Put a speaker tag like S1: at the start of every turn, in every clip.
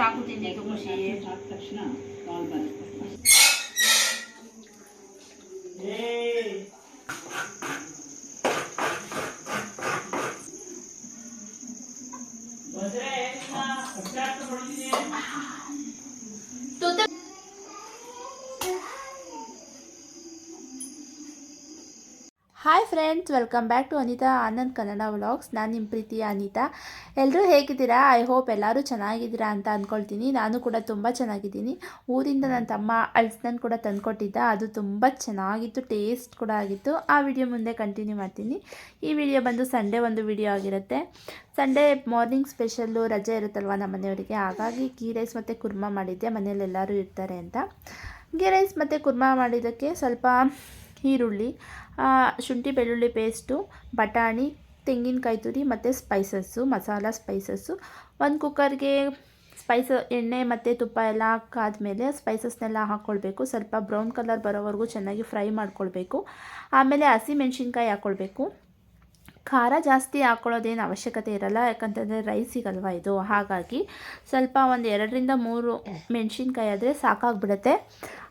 S1: ಸಾಕು ತಿಂದಿದ್ದು ಖುಷಿ
S2: ಆದ ತಕ್ಷಣ
S3: friends welcome back to Anita Anand Kannada vlogs ನಾನು ನಿಮ್ಮ ಪ್ರೀತಿ ಅನಿತಾ. ಎಲ್ಲರೂ ಹೇಗಿದ್ದೀರಾ? ಐ ಹೋಪ್ ಎಲ್ಲರೂ ಚೆನ್ನಾಗಿದ್ದೀರಾ ಅಂತ ಅಂದ್ಕೊಳ್ತೀನಿ ನಾನು ಕೂಡ ತುಂಬ ಚೆನ್ನಾಗಿದ್ದೀನಿ. ಊರಿಂದ ನನ್ನ ತಮ್ಮ ಅಳ್ಸ್ನನ್ ಕೂಡ ತಂದುಕೊಟ್ಟಿದ್ದ. ಅದು ತುಂಬ ಚೆನ್ನಾಗಿತ್ತು ಟೇಸ್ಟ್ ಕೂಡ ಆಗಿತ್ತು. ಆ ವಿಡಿಯೋ ಮುಂದೆ ಕಂಟಿನ್ಯೂ ಮಾಡ್ತೀನಿ. ಈ ವಿಡಿಯೋ ಬಂದು ಸಂಡೇ ಒಂದು ವಿಡಿಯೋ ಆಗಿರುತ್ತೆ. ಸಂಡೇ ಮಾರ್ನಿಂಗ್ ಸ್ಪೆಷಲ್ಲು ರಜೆ ಇರುತ್ತಲ್ವ ನಮ್ಮ ಮನೆಯವರಿಗೆ ಹಾಗಾಗಿ ಗೀ ರೈಸ್ ಮತ್ತು ಕುರ್ಮಾ ಮಾಡಿದ್ದೆ. ಮನೇಲಿ ಎಲ್ಲರೂ ಇರ್ತಾರೆ ಅಂತ. ಗೀ ರೈಸ್ ಮತ್ತು ಕುರ್ಮಾ ಮಾಡಿದ್ದಕ್ಕೆ ಸ್ವಲ್ಪ ಈರುಳ್ಳಿ ಶುಂಠಿ, ಬೆಳ್ಳುಳ್ಳಿ ಪೇಸ್ಟು ಬಟಾಣಿ, ತೆಂಗಿನಕಾಯಿ ತುರಿ ಮತ್ತು ಸ್ಪೈಸಸ್ಸು ಮಸಾಲ ಸ್ಪೈಸಸ್ಸು ಒಂದು ಕುಕ್ಕರ್ಗೆ ಸ್ಪೈಸ ಎಣ್ಣೆ ಮತ್ತು ತುಪ್ಪ ಎಲ್ಲ ಹಾಕಾದ್ಮೇಲೆ ಸ್ಪೈಸಸ್ನೆಲ್ಲ ಹಾಕ್ಕೊಳ್ಬೇಕು ಸ್ವಲ್ಪ ಬ್ರೌನ್ ಕಲರ್ ಬರೋವರೆಗೂ ಚೆನ್ನಾಗಿ ಫ್ರೈ ಮಾಡ್ಕೊಳ್ಬೇಕು. ಆಮೇಲೆ ಹಸಿ ಮೆಣಸಿನ್ಕಾಯಿ ಹಾಕ್ಕೊಳ್ಬೇಕು ಖಾರ ಜಾಸ್ತಿ ಹಾಕ್ಕೊಳ್ಳೋದೇನು ಅವಶ್ಯಕತೆ ಇರಲ್ಲ, ಯಾಕಂತಂದರೆ ರೈಸಿಗಲ್ವ ಇದು? ಹಾಗಾಗಿ ಸ್ವಲ್ಪ ಒಂದು ಎರಡರಿಂದ ಮೂರು ಮೆಣಸಿನ್ಕಾಯಿ ಆದರೆ ಸಾಕಾಗ್ಬಿಡುತ್ತೆ.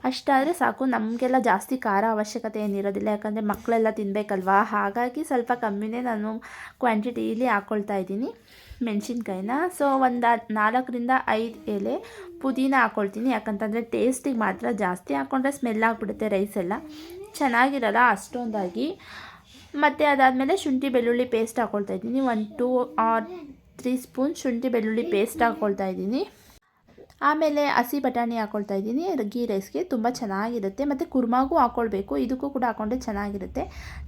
S3: ಅಷ್ಟಾದರೆ ಸಾಕು, ನಮಗೆಲ್ಲ ಜಾಸ್ತಿ ಖಾರ ಅವಶ್ಯಕತೆ ಏನಿರೋದಿಲ್ಲ, ಯಾಕಂದರೆ ಮಕ್ಕಳೆಲ್ಲ ತಿನ್ನಬೇಕಲ್ವಾ ಹಾಗಾಗಿ ಸ್ವಲ್ಪ ಕಮ್ಮಿನೇ ನಾನು ಕ್ವಾಂಟಿಟಿಲಿ ಹಾಕ್ಕೊಳ್ತಾ ಇದ್ದೀನಿ ಮೆಣಸಿನ್ಕಾಯಿನ. ಸೊ ಒಂದು ನಾಲ್ಕರಿಂದ ಐದು ಎಲೆ ಪುದೀನ ಹಾಕ್ಕೊಳ್ತೀನಿ ಯಾಕಂತಂದರೆ ಟೇಸ್ಟಿಗೆ ಮಾತ್ರ ಜಾಸ್ತಿ ಹಾಕ್ಕೊಂಡ್ರೆ ಸ್ಮೆಲ್ ಆಗಿಬಿಡುತ್ತೆ ರೈಸ್ ಎಲ್ಲ. ಚೆನ್ನಾಗಿರಲ್ಲ ಅಷ್ಟೊಂದಾಗಿ. ಮತ್ತು ಅದಾದಮೇಲೆ ಶುಂಠಿ, ಬೆಳ್ಳುಳ್ಳಿ ಪೇಸ್ಟ್ ಹಾಕ್ಕೊಳ್ತಾ ಇದ್ದೀನಿ. One two or three spoon ಶುಂಠಿ, ಬೆಳ್ಳುಳ್ಳಿ ಪೇಸ್ಟ್ ಹಾಕ್ಕೊಳ್ತಾ ಇದ್ದೀನಿ. ಆಮೇಲೆ ಹಸಿ ಬಟಾಣಿ ಹಾಕ್ಕೊಳ್ತಾ ಇದ್ದೀನಿ. ಗೀ ರೈಸ್ಗೆ ತುಂಬ ಚೆನ್ನಾಗಿರುತ್ತೆ. ಮತ್ತು ಕುರ್ಮಾಗೂ ಹಾಕ್ಕೊಳ್ಬೇಕು ಇದಕ್ಕೂ ಕೂಡ ಹಾಕ್ಕೊಂಡ್ರೆ ಚೆನ್ನಾಗಿರುತ್ತೆ.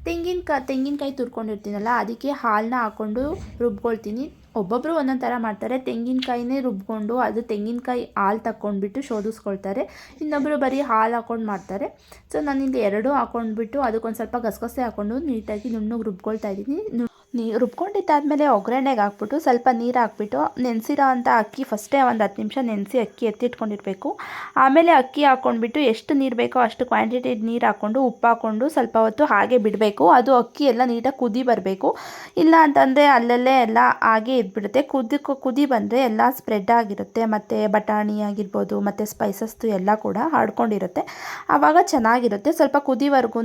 S3: ತೆಂಗಿನಕಾಯಿ ತೆಂಗಿನಕಾಯಿ ತುರ್ಕೊಂಡಿರ್ತೀನಲ್ಲ, ಅದಕ್ಕೆ ಹಾಲನ್ನ ಹಾಕ್ಕೊಂಡು ರುಬ್ಕೊಳ್ತೀನಿ. ಒಬ್ಬೊಬ್ಬರು ಒಂದೊಂದು ಥರ ಮಾಡ್ತಾರೆ. ತೆಂಗಿನಕಾಯಿನೇ ರುಬ್ಕೊಂಡು ಅದು ತೆಂಗಿನಕಾಯಿ ಹಾಲು ತಕ್ಕೊಂಡ್ಬಿಟ್ಟು ಶೋಧಿಸ್ಕೊಳ್ತಾರೆ. ಇನ್ನೊಬ್ಬರು ಬರೀ ಹಾಲು ಹಾಕ್ಕೊಂಡು ಮಾಡ್ತಾರೆ. ಸೊ, ನಾನಿಲ್ಲಿ ಎರಡೂ ಹಾಕ್ಕೊಂಡ್ಬಿಟ್ಟು ಅದಕ್ಕೊಂದು ಸ್ವಲ್ಪ ಗಸಗಸೆ ಹಾಕ್ಕೊಂಡು ನೀಟಾಗಿ ನುಣ್ಣಗೆ ರುಬ್ಕೊಳ್ತಾ ಇದ್ದೀನಿ. ನು- ರುಬ್ಕೊಂಡಿದ್ದಾದಮೇಲೆ ಒಗ್ಗರಣೆಗೆ ಹಾಕ್ಬಿಟ್ಟು ಸ್ವಲ್ಪ ನೀರು ಹಾಕ್ಬಿಟ್ಟು ನೆನೆಸಿರೋ ಅಂಥ ಅಕ್ಕಿ ಫಸ್ಟೇ ಒಂದು ಹತ್ತು ನಿಮಿಷ ನೆನೆಸಿ ಅಕ್ಕಿ ಎತ್ತಿಟ್ಕೊಂಡಿರಬೇಕು. ಆಮೇಲೆ ಅಕ್ಕಿ ಹಾಕ್ಕೊಂಡ್ಬಿಟ್ಟು ಎಷ್ಟು ನೀರು ಬೇಕೋ ಅಷ್ಟು ಕ್ವಾಂಟಿಟಿ ನೀರು ಹಾಕ್ಕೊಂಡು ಉಪ್ಪು ಹಾಕ್ಕೊಂಡು ಸ್ವಲ್ಪ ಹೊತ್ತು ಹಾಗೆ ಬಿಡಬೇಕು. ಅದು ಅಕ್ಕಿ ಎಲ್ಲ ನೀಟಾಗಿ ಕುದಿ ಬರಬೇಕು. ಇಲ್ಲ ಅಂತಂದರೆ ಅಲ್ಲಲ್ಲೇ ಎಲ್ಲ ಹಾಗೆ ಇದ್ಬಿಡುತ್ತೆ. ಕುದಿ ಕುದಿ ಬಂದರೆ ಎಲ್ಲ ಸ್ಪ್ರೆಡ್ ಆಗಿರುತ್ತೆ. ಮತ್ತು ಬಟಾಣಿ ಆಗಿರ್ಬೋದು, ಮತ್ತು ಸ್ಪೈಸಸ್ದು ಎಲ್ಲ ಕೂಡ ಹಾಡ್ಕೊಂಡಿರುತ್ತೆ. ಆವಾಗ ಚೆನ್ನಾಗಿರುತ್ತೆ. ಸ್ವಲ್ಪ ಕುದಿವರೆಗೂ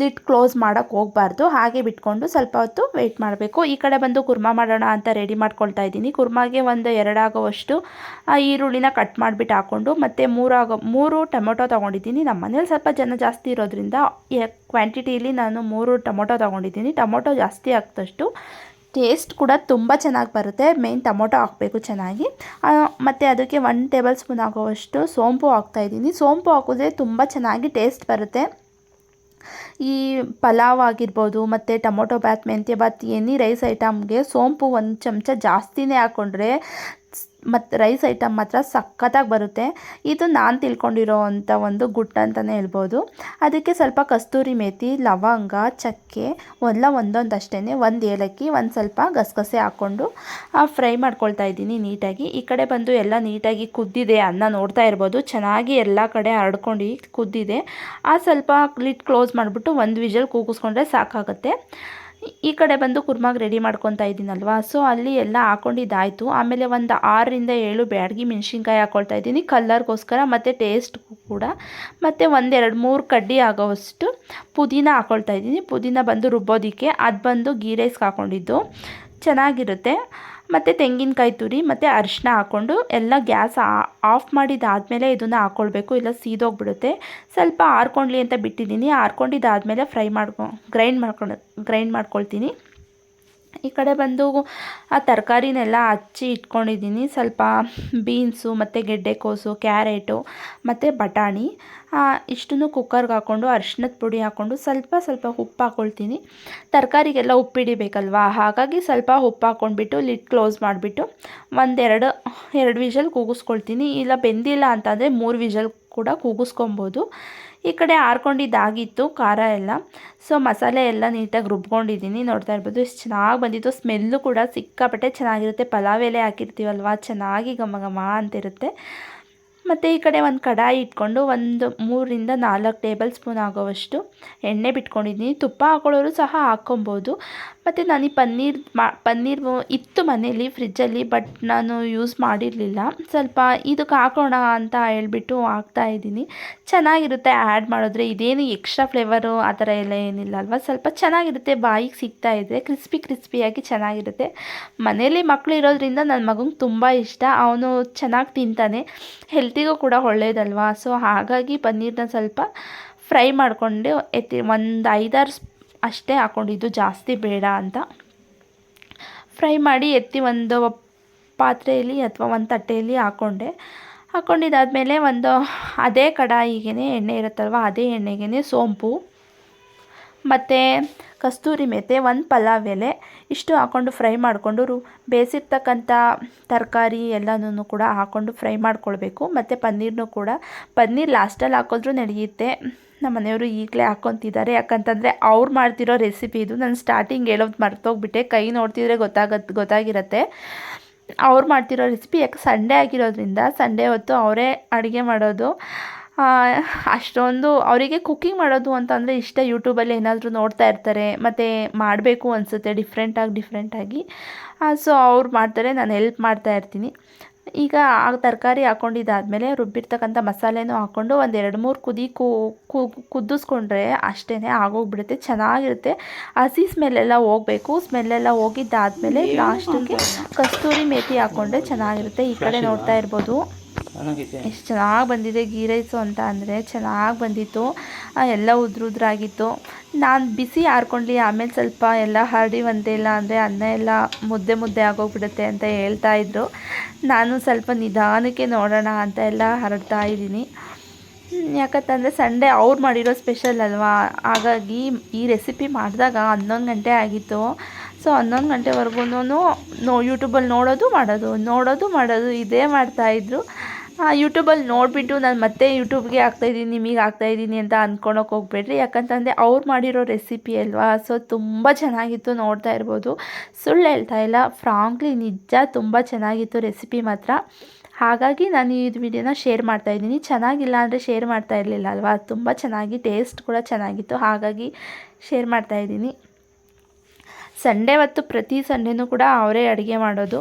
S3: ಲಿಟ್ ಕ್ಲೋಸ್ ಮಾಡೋಕ್ಕೆ ಹೋಗಬಾರ್ದು. ಹಾಗೆ ಬಿಟ್ಕೊಂಡು ಸ್ವಲ್ಪ ಹೊತ್ತು ವೆಯ್ಟ್ ಮಾಡಬೇಕು. ಈ ಕಡೆ ಬಂದು ಕುರ್ಮಾ ಮಾಡೋಣ ಅಂತ ರೆಡಿ ಮಾಡ್ಕೊಳ್ತಾ ಇದ್ದೀನಿ. ಕುರ್ಮಾಗೆ ಒಂದು ಎರಡಾಗೋವಷ್ಟು ಈರುಳ್ಳಿನ ಕಟ್ ಮಾಡಿಬಿಟ್ಟು ಹಾಕ್ಕೊಂಡು ಮತ್ತು ಮೂರಾಗೋ, ಮೂರು ಟೊಮೊಟೊ ತೊಗೊಂಡಿದ್ದೀನಿ. ನಮ್ಮ ಮನೇಲಿ ಸ್ವಲ್ಪ ಜನ ಜಾಸ್ತಿ ಇರೋದ್ರಿಂದ ಕ್ವಾಂಟಿಟಿಲಿ ನಾನು ಮೂರು ಟೊಮೊಟೊ ತೊಗೊಂಡಿದ್ದೀನಿ. ಟೊಮೊಟೊ ಜಾಸ್ತಿ ಹಾಕ್ದಷ್ಟು ಟೇಸ್ಟ್ ಕೂಡ ತುಂಬ ಚೆನ್ನಾಗಿ ಬರುತ್ತೆ. ಮೇಯ್ನ್ ಟೊಮೊಟೊ ಹಾಕಬೇಕು ಚೆನ್ನಾಗಿ. ಮತ್ತು ಅದಕ್ಕೆ ಒನ್ ಟೇಬಲ್ ಸ್ಪೂನ್ ಆಗುವಷ್ಟು ಸೋಂಪು ಹಾಕ್ತಾಯಿದ್ದೀನಿ ಸೋಂಪು ಹಾಕಿದ್ರೆ ತುಂಬ ಚೆನ್ನಾಗಿ ಟೇಸ್ಟ್ ಬರುತ್ತೆ. ಈ ಪಲಾವ್ ಆಗಿರ್ಬೋದು, ಮತ್ತು ಟೊಮೊಟೊ ಬಾತ್ ಮೆಂತ್ಯ ಬಾತ್ ಎನಿ ರೈಸ್ ಐಟಮ್ಗೆ ಸೋಂಪು ಒಂದು ಚಮಚ ಜಾಸ್ತಿನೇ ಹಾಕ್ಕೊಂಡ್ರೆ ಮತ್ತು ರೈಸ್ ಐಟಮ್ ಮಾತ್ರ ಸಖತ್ತಾಗಿ ಬರುತ್ತೆ. ಇದು ನಾನು ತಿಳ್ಕೊಂಡಿರೋ ಅಂಥ ಒಂದು ಗುಟ್ ಅಂತಲೇ ಹೇಳ್ಬೋದು. ಅದಕ್ಕೆ ಸ್ವಲ್ಪ ಕಸ್ತೂರಿ ಮೇತಿ, ಲವಂಗ, ಚಕ್ಕೆ ಎಲ್ಲ ಒಂದೊಂದು ಅಷ್ಟೇ ಒಂದು ಏಲಕ್ಕಿ, ಒಂದು ಸ್ವಲ್ಪ ಗಸಗಸೆ ಹಾಕ್ಕೊಂಡು ಫ್ರೈ ಮಾಡ್ಕೊಳ್ತಾ ಇದ್ದೀನಿ ನೀಟಾಗಿ. ಈ ಕಡೆ ಬಂದು ಎಲ್ಲ ನೀಟಾಗಿ ಕುದ್ದಿದೆ ಅನ್ನ ನೋಡ್ತಾ ಇರ್ಬೋದು. ಚೆನ್ನಾಗಿ ಎಲ್ಲ ಕಡೆ ಹರಡ್ಕೊಂಡು ಕುದ್ದಿದೆ. ಆ, ಸ್ವಲ್ಪ ಲಿಟ್ ಕ್ಲೋಸ್ ಮಾಡಿಬಿಟ್ಟು ಒಂದು ವಿಜಲ್ ಕೂಗಿಸ್ಕೊಂಡ್ರೆ ಸಾಕಾಗುತ್ತೆ. ಈ ಕಡೆ ಬಂದು ಕುರ್ಮಾಗೆ ರೆಡಿ ಮಾಡ್ಕೊತಾ ಇದ್ದೀನಲ್ವಾ? ಸೊ ಅಲ್ಲಿ ಎಲ್ಲ ಹಾಕೊಂಡಿದ್ದಾಯಿತು. ಆಮೇಲೆ ಒಂದು ಆರರಿಂದ ಏಳು ಬ್ಯಾಡಗಿ ಮೆಣಸಿನ್ಕಾಯಿ ಹಾಕೊಳ್ತಾ ಇದ್ದೀನಿ. ಕಲ್ಲರ್ಗೋಸ್ಕರ ಮತ್ತು ಟೇಸ್ಟ್ ಕೂಡ. ಮತ್ತು ಒಂದೆರಡು ಮೂರು ಕಡ್ಡಿ ಆಗೋವಷ್ಟು ಪುದೀನ ಹಾಕ್ಕೊಳ್ತಾ ಇದ್ದೀನಿ. ಪುದೀನ ಬಂದು ರುಬ್ಬೋದಕ್ಕೆ. ಅದು ಬಂದು ಗೀ ರೈಸ್ಗೆ ಹಾಕ್ಕೊಂಡಿದ್ದು ಚೆನ್ನಾಗಿರುತ್ತೆ. ಮತ್ತು ತೆಂಗಿನಕಾಯಿ ತುರಿ, ಮತ್ತು ಅರಿಶಿನ ಹಾಕ್ಕೊಂಡು ಎಲ್ಲ ಗ್ಯಾಸ್ ಆಫ್ ಮಾಡಿದಾದಮೇಲೆ ಇದನ್ನು ಹಾಕ್ಕೊಳ್ಬೇಕು ಇಲ್ಲ ಸೀದೋಗ್ಬಿಡುತ್ತೆ. ಸ್ವಲ್ಪ ಆರ್ಕೊಂಡ್ಲಿ ಅಂತ ಬಿಟ್ಟಿದ್ದೀನಿ. ಆರ್ಕೊಂಡಿದ್ದಾದಮೇಲೆ ಫ್ರೈ ಮಾಡ್ಕೊ, ಗ್ರೈಂಡ್ ಮಾಡ್ಕೊಂಡು, ಗ್ರೈಂಡ್ ಮಾಡ್ಕೊಳ್ತೀನಿ. ಈ ಕಡೆ ಬಂದು ಆ ತರಕಾರಿನೆಲ್ಲ ಹಚ್ಚಿ ಇಟ್ಕೊಂಡಿದ್ದೀನಿ. ಸ್ವಲ್ಪ ಬೀನ್ಸು, ಮತ್ತು ಗೆಡ್ಡೆಕೋಸು ಕ್ಯಾರೆಟು, ಮತ್ತು ಬಟಾಣಿ. ಇಷ್ಟನ್ನು ಕುಕ್ಕರ್ಗೆ ಹಾಕ್ಕೊಂಡು ಅರ್ಶಿನದ ಪುಡಿ ಹಾಕ್ಕೊಂಡು ಸ್ವಲ್ಪ ಸ್ವಲ್ಪ ಉಪ್ಪು ಹಾಕ್ಕೊಳ್ತೀನಿ ತರಕಾರಿಗೆಲ್ಲ ಉಪ್ಪು ಹಿಡಿಬೇಕಲ್ವಾ? ಹಾಗಾಗಿ ಸ್ವಲ್ಪ ಉಪ್ಪು ಹಾಕ್ಕೊಂಡ್ಬಿಟ್ಟು ಲಿಡ್ ಕ್ಲೋಸ್ ಮಾಡಿಬಿಟ್ಟು ಒಂದೆರಡು, ಎರಡು ವಿಷಲ್ ಕೂಗಿಸ್ಕೊಳ್ತೀನಿ. ಇಲ್ಲ ಬೆಂದಿಲ್ಲ ಅಂತಂದರೆ ಮೂರು ವಿಷಲ್ ಕೂಡ ಕೂಗಿಸ್ಕೊಬೋದು. ಈ ಕಡೆ ಆರ್ಕೊಂಡಿದ್ದಾಗಿತ್ತು ಖಾರ ಎಲ್ಲ. ಸೊ, ಮಸಾಲೆ ಎಲ್ಲ ನೀಟಾಗಿ ರುಬ್ಕೊಂಡಿದ್ದೀನಿ. ನೋಡ್ತಾ ಇರ್ಬೋದು, ಎಷ್ಟು ಚೆನ್ನಾಗಿ ಬಂದಿತ್ತು. ಸ್ಮೆಲ್ಲು ಕೂಡ ಸಿಕ್ಕಾಪಟ್ಟೆ ಚೆನ್ನಾಗಿರುತ್ತೆ. ಪಲಾವ್ ಎಲೆ ಹಾಕಿರ್ತೀವಲ್ವ? ಚೆನ್ನಾಗಿ ಘಮ ಘಮ ಅಂತಿರುತ್ತೆ. ಮತ್ತು ಈ ಕಡೆ ಒಂದು ಕಡಾಯಿ ಇಟ್ಕೊಂಡು ಒಂದು ಮೂರರಿಂದ ನಾಲ್ಕು ಟೇಬಲ್ ಸ್ಪೂನ್ ಆಗೋವಷ್ಟು ಎಣ್ಣೆ ಬಿಟ್ಕೊಂಡಿದ್ದೀನಿ. ತುಪ್ಪ ಹಾಕೊಳ್ಳೋರು ಸಹ ಹಾಕ್ಕೊಬೋದು. ಮತ್ತು ನಾನು ಈ ಪನ್ನೀರ್ ಮಾ, ಪನ್ನೀರ್ ಇತ್ತು ಮನೇಲಿ ಫ್ರಿಜ್ಜಲ್ಲಿ, ಬಟ್ ನಾನು ಯೂಸ್ ಮಾಡಿರಲಿಲ್ಲ. ಸ್ವಲ್ಪ ಇದಕ್ಕೆ ಹಾಕೋಣ ಅಂತ ಹೇಳ್ಬಿಟ್ಟು ಹಾಕ್ತಾಯಿದ್ದೀನಿ ಚೆನ್ನಾಗಿರುತ್ತೆ ಆ್ಯಡ್ ಮಾಡಿದ್ರೆ. ಇದೇನು ಎಕ್ಸ್ಟ್ರಾ ಫ್ಲೇವರು ಆ ಥರ ಎಲ್ಲ ಏನಿಲ್ಲ ಅಲ್ವಾ? ಸ್ವಲ್ಪ ಚೆನ್ನಾಗಿರುತ್ತೆ. ಬಾಯಿಗೆ ಸಿಗ್ತಾ ಇದೆ. ಕ್ರಿಸ್ಪಿ ಕ್ರಿಸ್ಪಿಯಾಗಿ ಚೆನ್ನಾಗಿರುತ್ತೆ. ಮನೇಲಿ ಮಕ್ಕಳು ಇರೋದ್ರಿಂದ ನನ್ನ ಮಗಂಗೆ ತುಂಬ ಇಷ್ಟ. ಅವನು ಚೆನ್ನಾಗಿ ತಿಂತಾನೆ. ಹೆಲ್ತಿಗೂ ಕೂಡ ಒಳ್ಳೆಯದಲ್ವಾ ಸೊ ಹಾಗಾಗಿ ಪನ್ನೀರನ್ನ ಸ್ವಲ್ಪ ಫ್ರೈ ಮಾಡಿಕೊಂಡು ಎತ್ತಿ ಒಂದು ಐದಾರು ಅಷ್ಟೇ ಹಾಕ್ಕೊಂಡಿದ್ದು ಜಾಸ್ತಿ ಬೇಡ ಅಂತ. ಫ್ರೈ ಮಾಡಿ ಎತ್ತಿ ಒಂದು ಪಾತ್ರೆಯಲ್ಲಿ ಅಥವಾ ಒಂದು ತಟ್ಟೆಯಲ್ಲಿ ಹಾಕ್ಕೊಂಡೆ ಹಾಕ್ಕೊಂಡಿದ್ದಾದಮೇಲೆ ಒಂದು ಅದೇ ಕಡಾಯಿಗೆ ಎಣ್ಣೆ ಇರುತ್ತಲ್ವ? ಅದೇ ಎಣ್ಣೆಗೆ ಸೋಂಪು. ಮತ್ತು ಕಸ್ತೂರಿ ಮೆತೆ ಒಂದು ಪಲಾವ್ ಎಲೆ ಇಷ್ಟು ಹಾಕ್ಕೊಂಡು ಫ್ರೈ ಮಾಡಿಕೊಂಡು ರು ಬೇಯಿಸಿರ್ತಕ್ಕಂಥ ತರಕಾರಿ ಎಲ್ಲನೂ ಕೂಡ ಹಾಕ್ಕೊಂಡು ಫ್ರೈ ಮಾಡ್ಕೊಳ್ಬೇಕು. ಮತ್ತು ಪನ್ನೀರ್ನೂ ಕೂಡ ಪನ್ನೀರ್ ಲಾಸ್ಟಲ್ಲಿ ಹಾಕೋದ್ರೂ ನಡೆಯುತ್ತೆ. ನಮ್ಮ ಮನೆಯವರು ಈಗಲೇ ಹಾಕ್ಕೊತಿದ್ದಾರೆ ಯಾಕಂತಂದರೆ ಅವ್ರು ಮಾಡ್ತಿರೋ ರೆಸಿಪಿ ಇದು. ನಾನು ಸ್ಟಾರ್ಟಿಂಗ್ ಹೇಳೋದು ಮರ್ತೋಗ್ಬಿಟ್ಟೆ. ಕೈ ನೋಡ್ತಿದ್ರೆ ಗೊತ್ತಾಗತ್ತೆ ಗೊತ್ತಾಗಿರತ್ತೆ. ಅವ್ರು ಮಾಡ್ತಿರೋ ರೆಸಿಪಿ ಯಾಕೆ ಸಂಡೇ ಆಗಿರೋದ್ರಿಂದ ಸಂಡೇ ಹೊತ್ತು ಅವರೇ ಅಡುಗೆ ಮಾಡೋದು. ಅಷ್ಟೊಂದು ಅವರಿಗೆ ಕುಕ್ಕಿಂಗ್ ಮಾಡೋದು ಅಂತಂದರೆ ಇಷ್ಟ. ಯೂಟ್ಯೂಬಲ್ಲಿ ಏನಾದರೂ ನೋಡ್ತಾ ಇರ್ತಾರೆ ಮತ್ತು ಮಾಡಬೇಕು ಅನಿಸುತ್ತೆ ಡಿಫ್ರೆಂಟಾಗಿ ಡಿಫ್ರೆಂಟಾಗಿ ಸೊ ಅವ್ರು ಮಾಡ್ತಾರೆ ನಾನು ಹೆಲ್ಪ್ ಮಾಡ್ತಾ ಇರ್ತೀನಿ. ಈಗ ಆ ತರಕಾರಿ ಹಾಕ್ಕೊಂಡಿದ್ದಾದಮೇಲೆ ರುಬ್ಬಿರ್ತಕ್ಕಂಥ ಮಸಾಲೆನೂ ಹಾಕ್ಕೊಂಡು ಒಂದು ಎರಡು ಮೂರು ಕುದಿ ಕುದಿಸ್ಕೊಂಡ್ರೆ ಅಷ್ಟೇ ಆಗೋಗ್ಬಿಡುತ್ತೆ ಚೆನ್ನಾಗಿರುತ್ತೆ. ಹಸಿ ಸ್ಮೆಲ್ಲೆಲ್ಲ ಹೋಗಬೇಕು. ಸ್ಮೆಲ್ಲೆಲ್ಲ ಹೋಗಿದ್ದಾದಮೇಲೆ ಲಾಸ್ಟಿಗೆ ಕಸ್ತೂರಿ ಮೇತಿ ಹಾಕ್ಕೊಂಡ್ರೆ ಚೆನ್ನಾಗಿರುತ್ತೆ. ಈ ಕಡೆ ನೋಡ್ತಾ ಇರ್ಬೋದು. ಎಷ್ಟು ಚೆನ್ನಾಗಿ ಬಂದಿದೆ ಗೀ ರೈಸು ಅಂತ ಅಂದರೆ ಚೆನ್ನಾಗಿ ಬಂದಿತ್ತು. ಎಲ್ಲ ಉದ್ರ ಉದ್ರಾಗಿತ್ತು ನಾನು ಬಿಸಿ ಆರ್ಕೊಂಡ್ಲಿ, ಆಮೇಲೆ ಸ್ವಲ್ಪ ಎಲ್ಲ ಒಂದೇ ಇಲ್ಲ ಅಂದರೆ ಅನ್ನ ಎಲ್ಲ ಮುದ್ದೆ ಮುದ್ದೆ ಆಗೋಗ್ಬಿಡುತ್ತೆ ಅಂತ ಹೇಳ್ತಾ ಇದ್ರು. ನಾನು ಸ್ವಲ್ಪ ನಿಧಾನಕ್ಕೆ ನೋಡೋಣ ಅಂತ ಎಲ್ಲ ಹರಡ್ತಾ ಇದ್ದೀನಿ. ಯಾಕಂತಂದರೆ ಸಂಡೇ ಅವ್ರು ಮಾಡಿರೋ ಸ್ಪೆಷಲ್ ಅಲ್ವಾ? ಹಾಗಾಗಿ ಈ ರೆಸಿಪಿ ಮಾಡಿದಾಗ ಹನ್ನೊಂದು ಗಂಟೆ ಆಗಿತ್ತು. ಸೊ, ಹನ್ನೊಂದು ಗಂಟೆವರೆಗೂ ನೋ ಯೂಟ್ಯೂಬಲ್ಲಿ ನೋಡೋದು ಮಾಡೋದು ನೋಡೋದು ಮಾಡೋದು, ಇದೇ ಮಾಡ್ತಾಯಿದ್ರು ಯೂಟ್ಯೂಬಲ್ಲಿ ನೋಡಿಬಿಟ್ಟು ನಾನು ಮತ್ತೆ ಯೂಟ್ಯೂಬ್ಗೆ ಹಾಕ್ತಾಯಿದ್ದೀನಿ ನಿಮಗೆ ಹಾಕ್ತಾಯಿದ್ದೀನಿ ಅಂತ ಅಂದ್ಕೊಳಕ್ಕೆ ಹೋಗ್ಬೇಡ್ರಿ. ಯಾಕಂತಂದರೆ ಅವ್ರು ಮಾಡಿರೋ ರೆಸಿಪಿ ಅಲ್ವಾ? ಸೊ ತುಂಬ ಚೆನ್ನಾಗಿತ್ತು ನೋಡ್ತಾ ಇರ್ಬೋದು. ಸುಳ್ಳು ಹೇಳ್ತಾ ಇಲ್ಲ. ಫ್ರಾಂಕ್ಲಿ ನಿಜ ತುಂಬ ಚೆನ್ನಾಗಿತ್ತು ರೆಸಿಪಿ ಮಾತ್ರ. ಹಾಗಾಗಿ ನಾನು ಈ ವಿಡಿಯೋನ ಶೇರ್ ಮಾಡ್ತಾಯಿದ್ದೀನಿ ಚೆನ್ನಾಗಿಲ್ಲ ಅಂದರೆ ಶೇರ್ ಮಾಡ್ತಾ ಇರಲಿಲ್ಲ ಅಲ್ವಾ? ತುಂಬ ಚೆನ್ನಾಗಿ ಟೇಸ್ಟ್ ಕೂಡ ಚೆನ್ನಾಗಿತ್ತು. ಹಾಗಾಗಿ ಶೇರ್ ಮಾಡ್ತಾಯಿದ್ದೀನಿ ಸಂಡೇ ಹೊತ್ತು ಪ್ರತಿ ಸಂಡೇನೂ ಕೂಡ ಅವರೇ ಅಡುಗೆ ಮಾಡೋದು.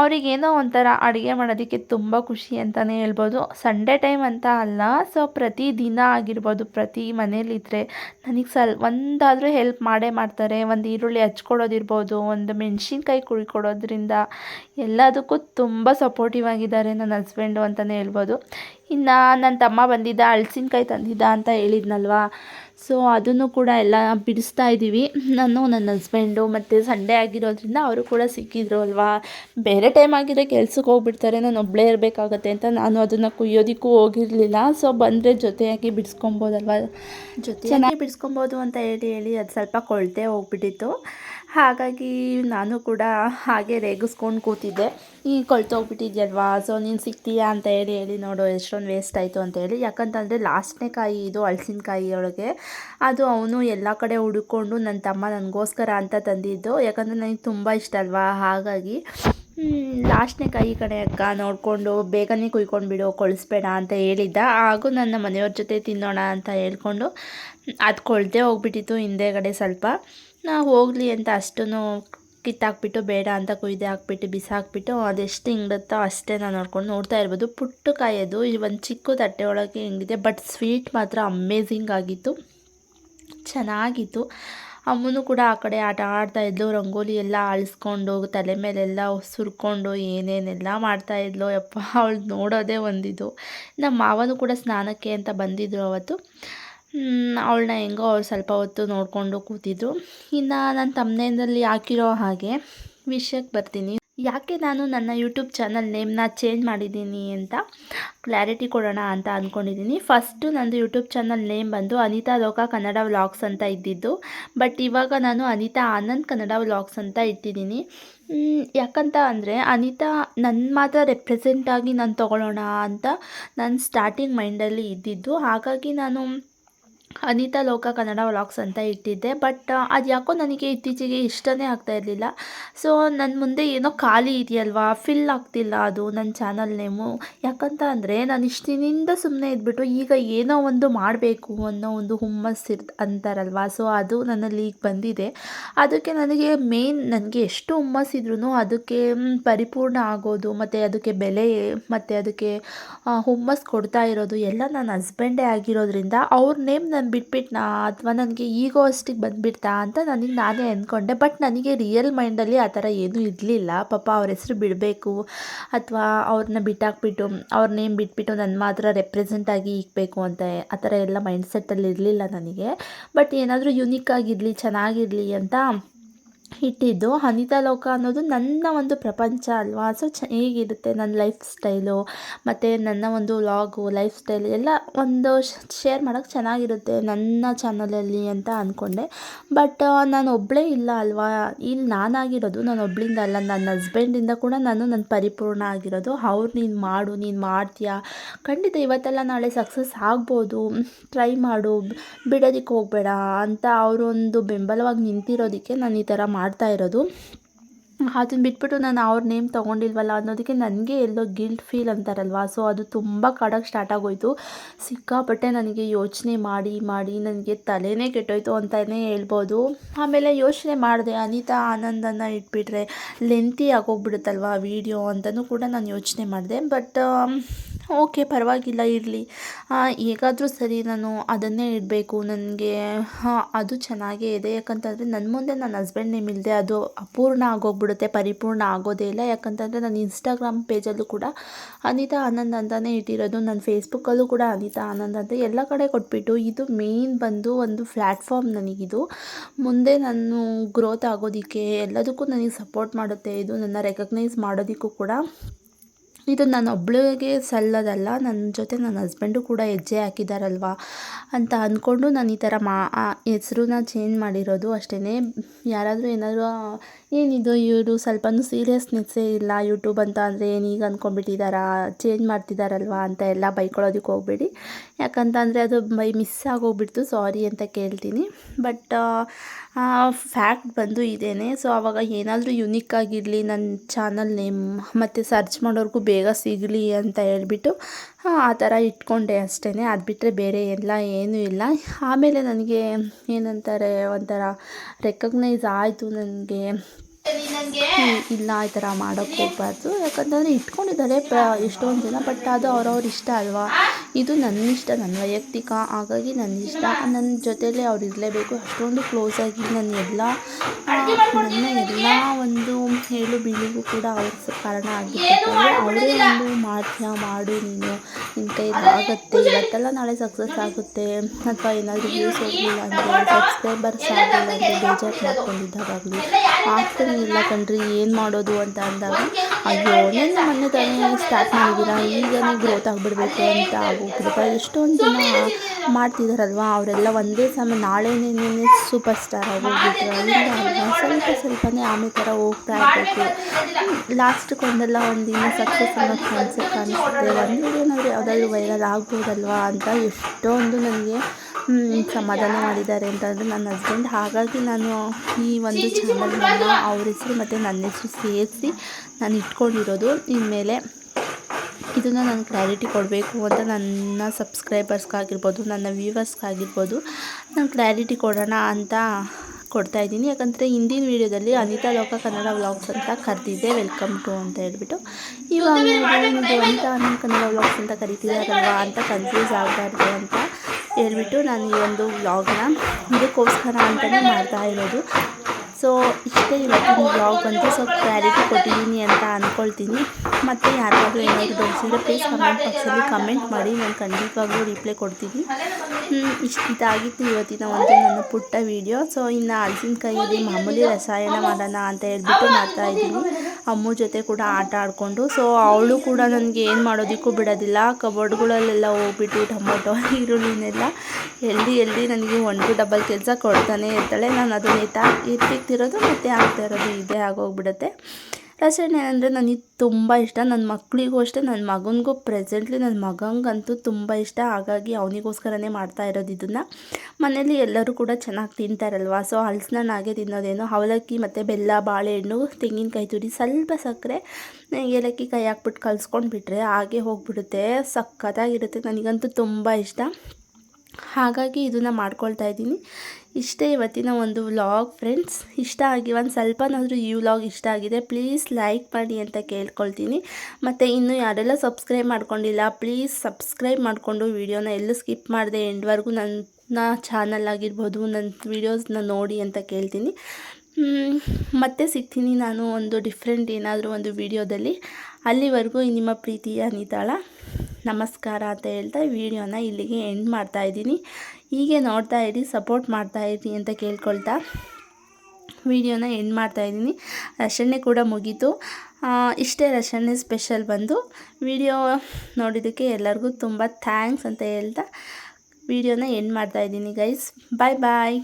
S3: ಅವರಿಗೇನೋ ಒಂಥರ ಅಡುಗೆ ಮಾಡೋದಕ್ಕೆ ತುಂಬ ಖುಷಿ ಅಂತಲೇ ಹೇಳ್ಬೋದು. ಸಂಡೇ ಟೈಮ್ ಅಂತ ಅಲ್ಲ, ಸೊ ಪ್ರತಿ ದಿನ ಆಗಿರ್ಬೋದು, ಪ್ರತಿ ಮನೇಲಿದ್ದರೆ ನನಗೆ ಸಲ್ ಒಂದಾದರೂ ಹೆಲ್ಪ್ ಮಾಡೇ ಮಾಡ್ತಾರೆ. ಒಂದು ಈರುಳ್ಳಿ ಹಚ್ಕೊಡೋದಿರ್ಬೋದು ಒಂದು ಮೆಣಸಿನ್ಕಾಯಿ ಕುಯ್ಕೊಡೋದ್ರಿಂದ ಎಲ್ಲದಕ್ಕೂ ತುಂಬ ಸಪೋರ್ಟಿವ್ ಆಗಿದ್ದಾರೆ ನನ್ನ ಹಸ್ಬೆಂಡು ಅಂತಲೇ ಹೇಳ್ಬೋದು. ಇನ್ನು ನನ್ನ ತಮ್ಮ ಬಂದಿದ್ದ ಹಲ್ಸಿನ್ಕಾಯಿ ತಂದಿದ್ದ ಅಂತ ಹೇಳಿದ್ನಲ್ವಾ? ಸೊ ಅದನ್ನು ಕೂಡ ಎಲ್ಲ ಬಿಡಿಸ್ತಾ ಇದ್ದೀವಿ. ನಾನು ನನ್ನ ಹಸ್ಬೆಂಡು ಮತ್ತು ಸಂಡೇ ಆಗಿರೋದ್ರಿಂದ ಅವರು ಕೂಡ ಸಿಕ್ಕಿದ್ರು ಅಲ್ವಾ? ಬೇರೆ ಟೈಮ್ ಆಗಿದ್ರೆ ಕೆಲ್ಸಕ್ಕೆ ಹೋಗ್ಬಿಡ್ತಾರೆ. ನಾನು ಒಬ್ಬಳೇ ಇರಬೇಕಾಗತ್ತೆ ಅಂತ ನಾನು ಅದನ್ನು ಕುಯ್ಯೋದಕ್ಕೂ ಹೋಗಿರಲಿಲ್ಲ. ಸೊ ಬಂದರೆ ಜೊತೆಯಾಗಿ ಬಿಡಿಸ್ಕೊಬೋದಲ್ವ ಜೊತೆ ಚೆನ್ನಾಗಿ ಬಿಡಿಸ್ಕೊಬೋದು ಅಂತ ಹೇಳಿ ಹೇಳಿ ಅದು ಸ್ವಲ್ಪ ಕೊಳ್ತೆ ಹೋಗ್ಬಿಟ್ಟಿತ್ತು. ಹಾಗಾಗಿ ನಾನು ಕೂಡ ಹಾಗೆ ರೇಗಿಸ್ಕೊಂಡು ಕೂತಿದ್ದೆ. ಈ ಕೊಳ್ತೋಗ್ಬಿಟ್ಟಿದ್ಯಲ್ವಾ? ಸೊ ನೀನು ಸಿಗ್ತೀಯಾ ಅಂತ ಹೇಳಿ ಹೇಳಿ ನೋಡು, ಎಷ್ಟೊಂದು ವೇಸ್ಟ್ ಆಯಿತು ಅಂತ ಹೇಳಿ. ಯಾಕಂತಂದರೆ ಲಾಸ್ಟ್ನೇ ಕಾಯಿ ಇದು ಹಳಸಿನಕಾಯಿ ಒಳಗೆ ಅದು ಅವನು ಎಲ್ಲ ಕಡೆ ಹುಡುಕೊಂಡು ನನ್ನ ತಮ್ಮ ನನಗೋಸ್ಕರ ಅಂತ ತಂದಿದ್ದು. ಯಾಕಂದರೆ ನನಗೆ ತುಂಬ ಇಷ್ಟ ಅಲ್ವಾ? ಹಾಗಾಗಿ ಲಾಸ್ಟ್ನೇ ಕಾಯಿ ಕಡೆ ಅಕ್ಕ, ನೋಡಿಕೊಂಡು ಬೇಗನೆ ಕುಯ್ಕೊಂಡು ಬಿಡು ಕೊಳಿಸ್ಬೇಡ ಅಂತ ಹೇಳಿದ್ದ. ಹಾಗೂ ನನ್ನ ಮನೆಯವ್ರ ಜೊತೆ ತಿನ್ನೋಣ ಅಂತ ಹೇಳ್ಕೊಂಡು ಅದು ಕೊಳತೆ ಹೋಗ್ಬಿಟ್ಟಿತ್ತು ಹಿಂದೆಗಡೆ ಸ್ವಲ್ಪ. ನಾವು ಹೋಗಲಿ ಅಂತ ಅಷ್ಟೂ ಕಿತ್ತಾಕ್ಬಿಟ್ಟು ಬೇಡ ಅಂತ ಕುಯ್ದು ಹಾಕ್ಬಿಟ್ಟು, ಬಿಸಾಕ್ಬಿಟ್ಟು ಅದೆಷ್ಟು ಹಿಂಗತ್ತೋ ಅಷ್ಟೇ ನಾನು ನೋಡ್ಕೊಂಡು ನೋಡ್ತಾ ಇರ್ಬೋದು. ಪುಟ್ಟು ಕಾಯೋದು, ಈ ಒಂದು ಚಿಕ್ಕ ತಟ್ಟೆ ಒಳಗೆ ಹಿಂಗಿದೆ, ಬಟ್ ಸ್ವೀಟ್ ಮಾತ್ರ ಅಮೇಝಿಂಗ್ ಆಗಿತ್ತು. ಚೆನ್ನಾಗಿತ್ತು. ಅಮ್ಮನೂ ಕೂಡ ಆ ಕಡೆ ಆಟ ಆಡ್ತಾ ಇದ್ಲು, ರಂಗೋಲಿ ಎಲ್ಲ ಅಳಿಸ್ಕೊಂಡು ತಲೆ ಮೇಲೆಲ್ಲ ಸುರ್ಕೊಂಡು, ಏನೇನೆಲ್ಲ ಮಾಡ್ತಾಯಿದ್ಲು ಯಪ್ಪ, ಅವಳು ನೋಡೋದೇ ಒಂದಿದು. ನಮ್ಮ ಮಾವನೂ ಕೂಡ ಸ್ನಾನಕ್ಕೆ ಅಂತ ಬಂದಿದ್ರು ಅವತ್ತು. ಅವಳನ್ನ ಹೆಂಗೋ ಅವ್ರು ಸ್ವಲ್ಪ ಹೊತ್ತು ನೋಡಿಕೊಂಡು ಕೂತಿದ್ರು. ಇನ್ನು ನನ್ನ ತಮ್ಮನೇನಲ್ಲಿ ಹಾಕಿರೋ ಹಾಗೆ ವಿಷಯಕ್ಕೆ ಬರ್ತೀನಿ. ಯಾಕೆ ನಾನು ನನ್ನ ಯೂಟ್ಯೂಬ್ ಚಾನಲ್ ನೇಮ್ನ ಚೇಂಜ್ ಮಾಡಿದ್ದೀನಿ ಅಂತ ಕ್ಲಾರಿಟಿ ಕೊಡೋಣ ಅಂತ ಅಂದ್ಕೊಂಡಿದ್ದೀನಿ ಫಸ್ಟು ನಂದು ಯೂಟ್ಯೂಬ್ ಚಾನಲ್ ನೇಮ್ ಬಂದು ಅನಿತಾ ಲೋಕ ಕನ್ನಡ ವ್ಲಾಗ್ಸ್ ಅಂತ ಇದ್ದಿದ್ದು. ಬಟ್ ಇವಾಗ ನಾನು ಅನಿತಾ ಆನಂದ್ ಕನ್ನಡ ವ್ಲಾಗ್ಸ್ ಅಂತ ಇಟ್ಟಿದ್ದೀನಿ. ಯಾಕಂತ ಅಂದರೆ ಅನಿತಾ ನನ್ನ ಮಾತ್ರ ರೆಪ್ರೆಸೆಂಟಾಗಿ ನಾನು ತೊಗೊಳ್ಳೋಣ ಅಂತ ನನ್ನ ಸ್ಟಾರ್ಟಿಂಗ್ ಮೈಂಡಲ್ಲಿ ಇದ್ದಿದ್ದು. ಹಾಗಾಗಿ ನಾನು ಅನಿತಾ ಲೋಕ ಕನ್ನಡ ವ್ಲಾಗ್ಸ್ ಅಂತ ಇಟ್ಟಿದ್ದೆ, ಬಟ್ ಅದು ಯಾಕೋ ನನಗೆ ಇತ್ತೀಚೆಗೆ ಇಷ್ಟನೇ ಆಗ್ತಾ ಇರಲಿಲ್ಲ. ಸೊ ನನ್ನ ಮುಂದೆ ಏನೋ ಖಾಲಿ ಇದೆಯಲ್ವಾ? ಫಿಲ್ ಆಗ್ತಿಲ್ಲ ಅದು ನನ್ನ ಚಾನಲ್ ನೇಮು. ಯಾಕಂತ ಅಂದರೆ ನಾನು ಇಷ್ಟಿನಿಂದ ಸುಮ್ಮನೆ ಇದ್ಬಿಟ್ಟು ಈಗ ಏನೋ ಒಂದು ಮಾಡಬೇಕು ಅನ್ನೋ ಒಂದು ಹುಮ್ಮಸ್ಸಿರ್ ಅಂತಾರಲ್ವಾ? ಸೊ, ಅದು ನನ್ನಲ್ಲಿ ಈಗ ಬಂದಿದೆ. ಅದಕ್ಕೆ ನನಗೆ ಮೇನ್ ನನಗೆ ಎಷ್ಟು ಹುಮ್ಮಸ್ಸಿದ್ರೂ ಅದಕ್ಕೆ ಪರಿಪೂರ್ಣ ಆಗೋದು, ಮತ್ತು ಅದಕ್ಕೆ ಬೆಲೆ, ಮತ್ತು ಅದಕ್ಕೆ ಹುಮ್ಮಸ್ ಕೊಡ್ತಾ ಇರೋದು ಎಲ್ಲ ನನ್ನ ಹಸ್ಬೆಂಡೇ ಆಗಿರೋದ್ರಿಂದ ಅವ್ರ ನೇಮ್ ನಾನು ಬಿಟ್ಬಿಟ್ನಾ ಅಥವಾ ನನಗೆ ಈಗೋ ಅಷ್ಟಿಗೆ ಬಂದುಬಿಡ್ತಾ ಅಂತ ನನಗೆ ನಾನೇ ಅಂದ್ಕೊಂಡೆ ಬಟ್ ನನಗೆ ರಿಯಲ್ ಮೈಂಡಲ್ಲಿ ಆ ಥರ ಏನೂ ಇರಲಿಲ್ಲ. ಪಾಪ ಅವ್ರ ಹೆಸರು ಬಿಡಬೇಕು. ಅಥವಾ ಅವ್ರನ್ನ ಬಿಟ್ಟಾಕ್ಬಿಟ್ಟು, ಅವ್ರ ನೇಮ್ ಬಿಟ್ಬಿಟ್ಟು ನನ್ನ ಮಾತ್ರ ರೆಪ್ರೆಸೆಂಟ್ ಆಗಿ ಇಕ್ಬೇಕು ಅಂತ ಆ ಥರ ಎಲ್ಲ ಮೈಂಡ್ಸೆಟ್ಟಲ್ಲಿ ಇರಲಿಲ್ಲ ನನಗೆ. ಬಟ್ ಏನಾದರೂ ಯುನೀಕ್ ಆಗಿರಲಿ, ಚೆನ್ನಾಗಿರಲಿ ಅಂತ ಇಟ್ಟಿದ್ದು. ಅನಿತಾ ಲೋಕ ಅನ್ನೋದು ನನ್ನ ಒಂದು ಪ್ರಪಂಚ ಅಲ್ವಾ? ಸೊ ಚ, ಹೇಗಿರುತ್ತೆ ನನ್ನ ಲೈಫ್ ಸ್ಟೈಲು ಮತ್ತು ನನ್ನ ಒಂದು ವ್ಲಾಗು ಲೈಫ್ ಸ್ಟೈಲ್ ಎಲ್ಲ ಒಂದು ಶೇರ್ ಮಾಡೋಕ್ಕೆ ಚೆನ್ನಾಗಿರುತ್ತೆ ನನ್ನ ಚಾನಲಲ್ಲಿ ಅಂತ ಅಂದ್ಕೊಂಡೆ ಬಟ್ ನಾನು ಒಬ್ಬಳೇ ಇಲ್ಲ ಅಲ್ವಾ? ಇಲ್ಲಿ ನಾನಾಗಿರೋದು ನಾನು ಒಬ್ಳಿಂದ ಅಲ್ಲ ನನ್ನ ಹಸ್ಬೆಂಡಿಂದ ಕೂಡ ನಾನು ನನ್ನ ಪರಿಪೂರ್ಣ ಆಗಿರೋದು. ಅವ್ರು ನೀನು ಮಾಡು, ನೀನು ಮಾಡ್ತೀಯಾ? ಖಂಡಿತ ಇವತ್ತೆಲ್ಲ ನಾಳೆ ಸಕ್ಸಸ್ ಆಗ್ಬೋದು. ಟ್ರೈ ಮಾಡು. ಬಿಡೋದಕ್ಕೆ ಹೋಗಬೇಡ ಅಂತ ಅವರೊಂದು ಬೆಂಬಲವಾಗಿ ನಿಂತಿರೋದಕ್ಕೆ ನಾನು ಈ ಥರ ಮಾಡ್ತಾ ಇರೋದು. ಅದನ್ನ ಬಿಟ್ಬಿಟ್ಟು ನಾನು ಅವ್ರ ನೇಮ್ ತೊಗೊಂಡಿಲ್ವಲ್ಲ ಅನ್ನೋದಕ್ಕೆ ನನಗೆ ಎಲ್ಲೋ ಗಿಲ್ಟ್ ಫೀಲ್ ಅಂತಾರಲ್ವಾ? ಸೊ ಅದು ತುಂಬ ಕಾಡೋಕ್ಕೆ ಸ್ಟಾರ್ಟ್ ಆಗೋಯ್ತು. ಸಿಕ್ಕಾಪಟ್ಟೆ ನನಗೆ ಯೋಚನೆ ಮಾಡಿ ಮಾಡಿ ನನಗೆ ತಲೆನೇ ಕೆಟ್ಟೋಯ್ತು ಅಂತಲೇ ಹೇಳ್ಬೋದು. ಆಮೇಲೆ ಯೋಚನೆ ಮಾಡಿದೆ, ಅನಿತಾ ಆನಂದನ ಇಟ್ಬಿಟ್ರೆ ಲೆಂತಿ ಆಗೋಗ್ಬಿಡುತ್ತಲ್ವಾ ವೀಡಿಯೋ ಅಂತಲೂ ಕೂಡ ನಾನು ಯೋಚನೆ ಮಾಡಿದೆ. ಬಟ್ ಓಕೆ ಪರವಾಗಿಲ್ಲ, ಇರಲಿ. ಹೇಗಾದರೂ ಸರಿ ನಾನು ಅದನ್ನೇ ಇಡಬೇಕು. ನನಗೆ ಅದು ಚೆನ್ನಾಗೇ ಇದೆ. ಯಾಕಂತಂದರೆ ನನ್ನ ಮುಂದೆ ನನ್ನ ಹಸ್ಬೆಂಡ್ ನೇಮ್ ಇಲ್ಲದೆ ಅದು ಅಪೂರ್ಣ ಆಗೋಗ್ಬಿಡುತ್ತೆ. ಪರಿಪೂರ್ಣ ಆಗೋದೇ ಇಲ್ಲ. ಯಾಕಂತಂದರೆ ನನ್ನ ಇನ್ಸ್ಟಾಗ್ರಾಮ್ ಪೇಜಲ್ಲೂ ಕೂಡ ಅನಿತಾ ಆನಂದ್ ಅಂತಲೇ ಇಟ್ಟಿರೋದು. ನನ್ನ ಫೇಸ್ಬುಕ್ಕಲ್ಲೂ ಕೂಡ ಅನಿತಾ ಆನಂದ್ ಅಂತ ಎಲ್ಲ ಕಡೆ ಕೊಟ್ಬಿಟ್ಟು ಇದು ಮೇಯ್ನ್ ಬಂದು ಒಂದು ಪ್ಲ್ಯಾಟ್ಫಾರ್ಮ್ ನನಗಿದು. ಮುಂದೆ ನಾನು ಗ್ರೋತ್ ಆಗೋದಕ್ಕೆ ಎಲ್ಲದಕ್ಕೂ ನನಗೆ ಸಪೋರ್ಟ್ ಮಾಡುತ್ತೆ. ಇದು ನನ್ನ ರೆಕಗ್ನೈಸ್ ಮಾಡೋದಕ್ಕೂ ಕೂಡ. ಇದು ನಾನು ಒಬ್ಬಳಿಗೆ ಸಲ್ಲೋದಲ್ಲ ನನ್ನ ಜೊತೆ ನನ್ನ ಹಸ್ಬೆಂಡು ಕೂಡ ಹೆಜ್ಜೆ ಹಾಕಿದಾರಲ್ವಾ? ಅಂತ ಅಂದ್ಕೊಂಡು ನಾನು ಈ ಥರ ಮಾ ಹೆಸ್ರನ್ನ ಚೇಂಜ್ ಮಾಡಿರೋದು ಅಷ್ಟೇ ಯಾರಾದರೂ ಏನಾದರೂ ಏನಿದು ಇವರು ಸ್ವಲ್ಪನೂ ಸೀರಿಯಸ್ನೆಸ್ಸೇ ಇಲ್ಲ ಯೂಟ್ಯೂಬ್ ಅಂತ ಅಂದರೆ ಏನೀಗ ಅಂದ್ಕೊಂಡ್ಬಿಟ್ಟಿದ್ದಾರಾ ಚೇಂಜ್ ಮಾಡ್ತಿದ್ದಾರಲ್ವಾ ಅಂತ ಎಲ್ಲ ಬೈಕೊಳ್ಳೋದಕ್ಕೆ ಹೋಗಬೇಡಿ. ಯಾಕಂತಂದರೆ ಅದು ಬೈ ಮಿಸ್ ಆಗೋಗ್ಬಿಡ್ತು. ಸಾರಿ ಅಂತ ಕೇಳ್ತೀನಿ. ಬಟ್ ಫ್ಯಾಕ್ಟ್ ಬಂದು ಇದೇನೆ. ಸೊ ಆವಾಗ ಏನಾದರೂ ಯುನಿಕ್ ಆಗಿರಲಿ ನನ್ನ ಚಾನಲ್ ನೇಮ್ ಮತ್ತು ಸರ್ಚ್ ಮಾಡೋರ್ಗೂ ಬೇಗ ಸಿಗಲಿ ಅಂತ ಹೇಳ್ಬಿಟ್ಟು, ಆ ಥರ ಇಟ್ಕೊಂಡೆ ಅಷ್ಟೇ ಅದು ಬಿಟ್ಟರೆ ಬೇರೆ ಎಲ್ಲ ಏನೂ ಇಲ್ಲ. ಆಮೇಲೆ ನನಗೆ ಏನಂತಾರೆ, ಒಂಥರ ರೆಕಗ್ನೈಸ್ ಆಯಿತು ನನಗೆ ಇಲ್ಲ ಈ ಥರ ಮಾಡೋಕ್ಕೆ ಹೋಗ್ಬಾರ್ದು. ಯಾಕಂತಂದರೆ ಇಟ್ಕೊಂಡಿದ್ದಾರೆ ಪ ಎಷ್ಟೊಂದು ಜನ ಬಟ್ ಅದು ಅವ್ರವ್ರ ಇಷ್ಟ ಅಲ್ವಾ? ಇದು ನನ್ನ ಇಷ್ಟ ನನ್ನ ವೈಯಕ್ತಿಕ. ಹಾಗಾಗಿ ನನ್ನ ಇಷ್ಟ. ನನ್ನ ಜೊತೆಯಲ್ಲಿ ಅವ್ರು ಇರಲೇಬೇಕು. ಅಷ್ಟೊಂದು ಕ್ಲೋಸ್ ಆಗಿ ನನ್ನ ಎಲ್ಲ ನನ್ನ ಎಲ್ಲ ಒಂದು ಹೇಳು ಬೀಳಿಗೂ ಕೂಡ ಅವ್ರ ಕಾರಣ ಆಗಿರ್ತಾರೆ ಅವರೇ ಒಂದು ಮಾಧ್ಯ ಮಾಡು ನೀನು. ನಿನ್ನ ಕೈಲಿ ಆಗುತ್ತೆ ಇವತ್ತೆಲ್ಲ ನಾಳೆ ಸಕ್ಸಸ್ ಆಗುತ್ತೆ. ಅಥವಾ ಏನಾದರೂ ವ್ಯೂಸ್ ಹೋಗಲಿಲ್ಲ ಅಂದರೆ ಸಬ್ಸ್ಕ್ರೈಬರ್ಸ್ ಆಗಲಿಲ್ಲ ಅಂದರೆ ಬೇಜಾರು ಮಾಡ್ಕೊಂಡಿದ್ದಾಗಲಿ ಆಗ್ತಾನೆ ಇಲ್ಲ. ಕಣ್ರಿ ಏನು ಮಾಡೋದು ಅಂತ ಅಂದಾಗ, ಅಯ್ಯೋ ನನ್ನ ಮೊನ್ನೆ ತಾನೇ ಸ್ಟಾರ್ಟ್ ಮಾಡಿದ್ದೀರಾ, ಈಗನೇ ಗ್ರೋತ್ ಆಗಿಬಿಡ್ಬೇಕು ಅಂತ ಆಗೋಗ್ಬಿಡುತ್ತೆ ಎಷ್ಟೊಂದು ಜನ ಮಾಡ್ತಿದ್ದಾರಲ್ವ ಅವರೆಲ್ಲ ಒಂದೇ ಸಮಯ ನಾಳೆನೇ ಸೂಪರ್ ಸ್ಟಾರ್ ಆಗೋಗ್ಬಿಟ್ರು. ಅಲ್ಲಿಂದ ಅಲ್ವಾ? ಸ್ವಲ್ಪ ಸ್ವಲ್ಪನೇ ಆಮೇಲೆ ಥರ ಹೋಗ್ತಾ ಇರಬೇಕು. ಲಾಸ್ಟಿಗೆ ಒಂದಲ್ಲ, ಒಂದಿನ ಸಕ್ಸಸ್ ಅನ್ನೋದು ಕಾಣಿಸುತ್ತೆ ಕಾಣಿಸುತ್ತೆ. ಒಂದು ಏನಾದರೂ ಯಾವುದಾದ್ರೂ ವೈರಲ್ ಆಗ್ಬೋದಲ್ವಾ ಅಂತ ಎಷ್ಟೊಂದು ನನಗೆ ಸಮಾಧಾನ ಮಾಡಿದ್ದಾರೆ ಅಂತಂದರೆ ನನ್ನ ಹಸ್ಬೆಂಡ್ ಹಾಗಾಗಿ ನಾನು ಈ ಒಂದು ಚಾನಲ್ನ ಅವ್ರ ಹೆಸರು ಮತ್ತು ನನ್ನ ಹೆಸರು ಸೇರಿಸಿ ನಾನು ಇಟ್ಕೊಂಡಿರೋದು. ಇನ್ಮೇಲೆ ಇದನ್ನು ನಾನು ಕ್ಲಾರಿಟಿ ಕೊಡಬೇಕು ಅಂತ ನನ್ನ ಸಬ್ಸ್ಕ್ರೈಬರ್ಸ್ಗಾಗಿರ್ಬೋದು ನನ್ನ ವ್ಯೂವರ್ಸ್ಗಾಗಿರ್ಬೋದು ನಾನು ಕ್ಲಾರಿಟಿ ಕೊಡೋಣ ಅಂತ ಕೊಡ್ತಾ ಇದ್ದೀನಿ. ಯಾಕಂದರೆ ಹಿಂದಿನ ವೀಡಿಯೋದಲ್ಲಿ ಅನಿತಾ ಲೋಕ ಕನ್ನಡ ವ್ಲಾಗ್ಸ್ ಅಂತ ಕರೆದಿದ್ದೆ ವೆಲ್ಕಮ್ ಟು ಅಂತ ಹೇಳ್ಬಿಟ್ಟು. ಇವಾಗ ಅನಿತಾ ಕನ್ನಡ ವ್ಲಾಗ್ಸ್ ಅಂತ ಕರಿತಿದ್ದಾರಲ್ವಾ ಅಂತ ಕನ್ಫ್ಯೂಸ್ ಆಗಬಾರ್ದು ಅಂತ ಹೇಳ್ಬಿಟ್ಟು ನಾನು ಈ ಒಂದು ವ್ಲಾಗ್ನ ಇದಕ್ಕೋಸ್ಕರ ಅಂತಲೇ ಮಾಡ್ತಾ ಇರೋದು. ಸೊ, ಇಷ್ಟೇ ಇವತ್ತಿನ ಬ್ಲಾಗ್ ಬಂತು ಸ್ವಲ್ಪ ಕ್ಲಾರಿಟಿ ಕೊಟ್ಟಿದ್ದೀನಿ ಅಂತ ಅಂದ್ಕೊಳ್ತೀನಿ ಮತ್ತು ಯಾರಿಗಾದರೂ ಏನಾದರೂ ಬೆಳೆಸಿದ್ರೆ ಪ್ಲೀಸ್ ಕಮೆಂಟ್ ಬಾಕ್ಸಲ್ಲಿ ಕಮೆಂಟ್ ಮಾಡಿ, ನಾನು ಖಂಡಿತವಾಗ್ಲೂ ರಿಪ್ಲೈ ಕೊಡ್ತೀನಿ. ಇಷ್ಟು ಇದಾಗಿತ್ತು ಇವತ್ತಿನ ಒಂದು ನನ್ನ ಪುಟ್ಟ ವೀಡಿಯೋ ಸೊ, ಇನ್ನು ಹಲಸಿನಕಾಯಿಯಲ್ಲಿ ಮಾಮೂಲಿ ರಸಾಯನ ಮಾಡೋಣ ಅಂತ ಹೇಳ್ಬಿಟ್ಟು ಮಾಡ್ತಾ ಇದ್ದೀನಿ. ಅಮ್ಮು ಜೊತೆ ಕೂಡ ಆಟ ಆಡಿಕೊಂಡು, ಸೊ, ಅವಳು ಕೂಡ ನನಗೆ ಏನು ಮಾಡೋದಕ್ಕೂ ಬಿಡೋದಿಲ್ಲ. ಕಬೋರ್ಡ್ಗಳಲ್ಲೆಲ್ಲ ಹೋಗ್ಬಿಟ್ಟು ಟೊಮೊಟೊ, ಈರುಳ್ಳಿನೆಲ್ಲ ಎಲ್ದಿ ಎಲ್ದಿ ನನಗೆ ಟು ಡಬಲ್ ಕೆಲಸ ಕೊಡ್ತಾನೆ ಇರ್ತಾಳೆ. ನಾನು ಅದನ್ನ ಎತ್ತಾ ಎತ್ತಿಕ್ತಿರೋದು ಮತ್ತೆ ಆಗ್ತಾ ಇರೋದು ಇದೇ ಆಗೋಗ್ಬಿಡುತ್ತೆ. ರಸಣ್ಣೆ ಅಂದರೆ ನನಗೆ ತುಂಬ ಇಷ್ಟ. ನನ್ನ ಮಕ್ಕಳಿಗೂ ಅಷ್ಟೇ ನನ್ನ ಮಗನಿಗೂ ಪ್ರೆಸೆಂಟ್ಲಿ ನನ್ನ ಮಗಂಗಂತೂ ತುಂಬ ಇಷ್ಟ. ಹಾಗಾಗಿ ಅವನಿಗೋಸ್ಕರನೇ ಮಾಡ್ತಾ ಇರೋದು ಇದನ್ನು. ಮನೇಲಿ ಎಲ್ಲರೂ ಕೂಡ ಚೆನ್ನಾಗಿ ತಿಂತಾರಲ್ವ? ಸೊ ಹಲಸಿನ ಹಾಗೆ ತಿನ್ನೋದೇನು? ಅವಲಕ್ಕಿ ಮತ್ತು ಬೆಲ್ಲ, ಬಾಳೆಹಣ್ಣು, ತೆಂಗಿನಕಾಯಿ ತುರಿ ಸ್ವಲ್ಪ ಸಕ್ಕರೆ, ಏಲಕ್ಕಿ ಕೈ ಹಾಕ್ಬಿಟ್ಟು ಕಲಿಸ್ಕೊಂಡು ಬಿಟ್ಟರೆ ಹಾಗೆ ಹೋಗ್ಬಿಡುತ್ತೆ. ಸಖತ್ತಾಗಿರುತ್ತೆ. ನನಗಂತೂ ತುಂಬ ಇಷ್ಟ. ಹಾಗಾಗಿ ಇದನ್ನು ಮಾಡ್ಕೊಳ್ತಾ ಇದ್ದೀನಿ. ಇಷ್ಟೇ ಇವತ್ತಿನ ಒಂದು ವ್ಲಾಗ್ ಫ್ರೆಂಡ್ಸ್ ಇಷ್ಟ ಆಗಿ ಒಂದು ಸ್ವಲ್ಪನಾದರೂ ಈ ವ್ಲಾಗ್ ಇಷ್ಟ ಆಗಿದೆ ಪ್ಲೀಸ್ ಲೈಕ್ ಮಾಡಿ ಅಂತ ಕೇಳ್ಕೊಳ್ತೀನಿ. ಮತ್ತು ಇನ್ನೂ ಯಾರೆಲ್ಲ ಸಬ್ಸ್ಕ್ರೈಬ್ ಮಾಡ್ಕೊಂಡಿಲ್ಲ ಪ್ಲೀಸ್ ಸಬ್ಸ್ಕ್ರೈಬ್ ಮಾಡಿಕೊಂಡು ವಿಡಿಯೋನ ಎಲ್ಲೂ ಸ್ಕಿಪ್ ಮಾಡಿದೆ ಎಂಡ್ವರೆಗೂ ನನ್ನ ಚಾನಲ್ ಆಗಿರ್ಬೋದು ನನ್ನ ವೀಡಿಯೋಸ್ನ ನೋಡಿ ಅಂತ ಕೇಳ್ತೀನಿ. ಮತ್ತೆ ಸಿಗ್ತೀನಿ ನಾನು ಒಂದು ಡಿಫ್ರೆಂಟ್ ಏನಾದರೂ ಒಂದು ವಿಡಿಯೋದಲ್ಲಿ ಅಲ್ಲಿವರೆಗೂ ನಿಮ್ಮ ಪ್ರೀತಿಯ ಅನಿತಾಳ ನಮಸ್ಕಾರ ಅಂತ ಹೇಳ್ತಾ ವಿಡಿಯೋನ ಇಲ್ಲಿಗೆ ಎಂಡ್ ಮಾಡ್ತಾ ಇದ್ದೀನಿ. ಹೀಗೆ ನೋಡ್ತಾ ಇರಿ ಸಪೋರ್ಟ್ ಮಾಡ್ತಾ ಇರಿ ಅಂತ ಕೇಳ್ಕೊಳ್ತಾ ವಿಡಿಯೋನ ಎಂಡ್ ಮಾಡ್ತಾ ಇದ್ದೀನಿ. ರಸಣ್ಣೆ ಕೂಡ ಮುಗೀತು. ಇಷ್ಟೇ ರಸಣ್ಣೆ ಸ್ಪೆಷಲ್ ಬಂದು ವಿಡಿಯೋ ನೋಡಿದ್ದಕ್ಕೆ ಎಲ್ಲರಿಗೂ ತುಂಬ ಥ್ಯಾಂಕ್ಸ್ ಅಂತ ಹೇಳ್ತಾ ವಿಡಿಯೋನ ಎಂಡ್ ಮಾಡ್ತಾ ಇದ್ದೀನಿ ಗೈಸ್ ಬಾಯ್ ಬಾಯ್